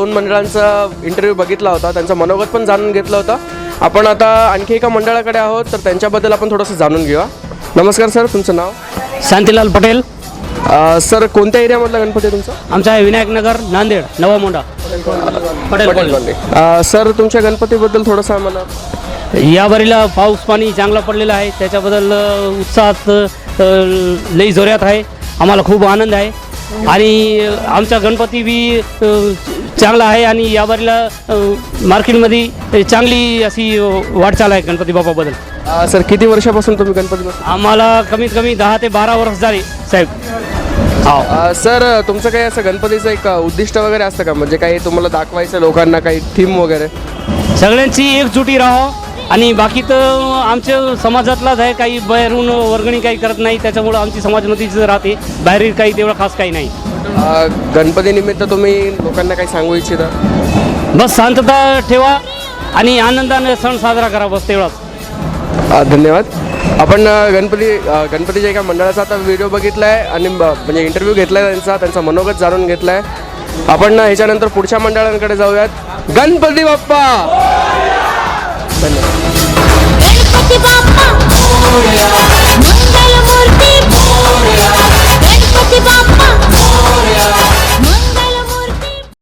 दोन मंडळांचा इंटरव्ह्यू बघितला होता. त्यांचं मनोगत पण जाणून घेतलं होतं. आपण आता आणखी एका मंडळाकडे आहोत तर त्यांच्याबद्दल आपण थोडंसं जाणून घेऊया. नमस्कार सर तुमचं नाव? शांतीलाल पटेल. अ, सर कोणत्या एरियामधला गणपती आहे तुमचा? आमचा आहे विनायक नगर नांदेड नवा मोंडा पटेल. अ, सर तुमच्या गणपतीबद्दल थोडंसं आम्हाला या बारीला पाऊस पाणी चांगला पडलेला आहे. त्याच्याबद्दल अ, उत्साहात अ, लई जोऱ्यात आहे. आम्हाला खूप आनंद आहे. आणि आमचा गणपती बी चांगला आहे आणि या बारीला मार्केटमध्ये चांगली अशी वाटचाल आहे गणपती बाप्पाबद्दल. अ, सर किती वर्षापासून तुम्ही गणपती आम्हाला कमीत कमी दहा ते बारा वर्ष झाले साहेब. हो. अ, सर तुमचं काही असं गणपतीचं एक अ, उद्दिष्ट वगैरे असतं का? म्हणजे काही तुम्हाला दाखवायचं लोकांना काही थीम वगैरे? सगळ्यांची एकजुटी राहो. आणि बाकी तर आमच्या समाजातलाच आहे काही बाहेरून वर्गणी काही करत नाही त्याच्यामुळं आमची समाजमतीच राहते. बाहेर काही तेवढं खास काही नाही. अ, गणपतीनिमित्त तुम्ही लोकांना काही सांगू इच्छिता? बस शांतता ठेवा आणि आनंदाने सण साजरा करा बस तेवढाच. धन्यवाद. आपण गणपती गणपतीच्या एका मंडळाचा आता व्हिडिओ बघितला आहे आणि ब- म्हणजे इंटरव्ह्यू घेतला आहे त्यांचा त्यांचा मनोगत जाणून घेतला आहे आपण ह्याच्यानंतर पुढच्या मंडळांकडे जाऊयात. गणपती बाप्पा! धन्यवाद गणपती बाप्पा